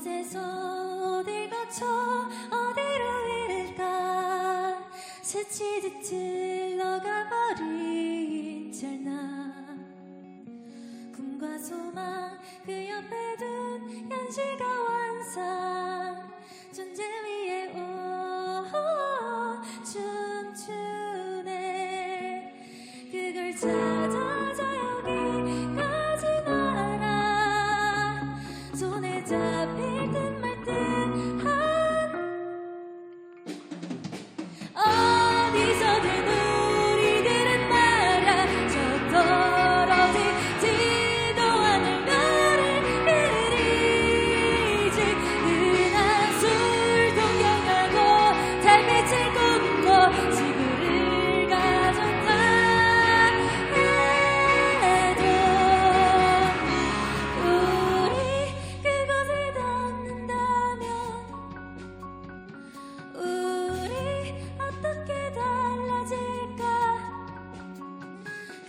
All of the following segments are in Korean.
이곳에서 어딜 거쳐 어디로 이를까? 스치듯 흘러가 버린 절나 꿈과 소망 그 옆에 둔 현실과 완성 존재 위에 오 춤추네. 그걸 찾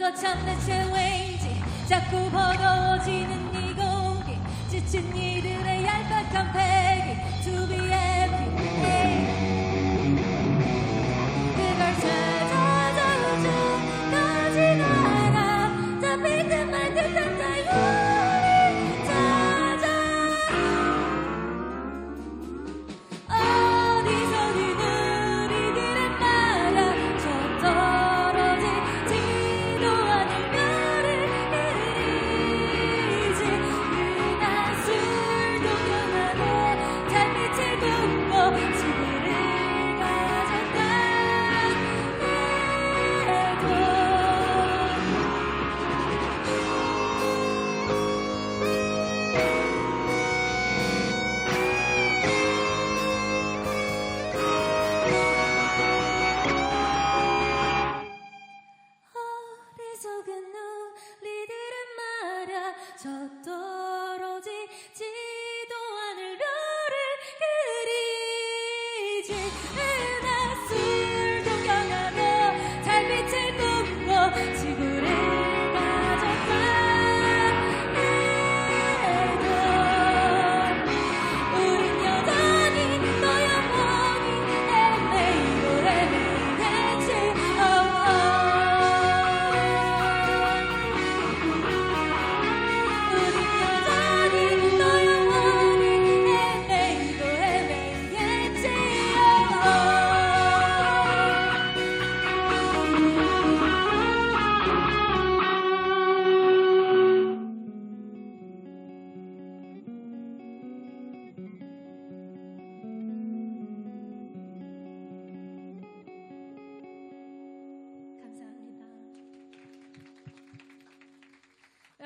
거 참 대체 왠지 자꾸 버거워지는 이 공기 지친 이들의 얄팍한 패 저 떨어지지도 않을 별을 그리지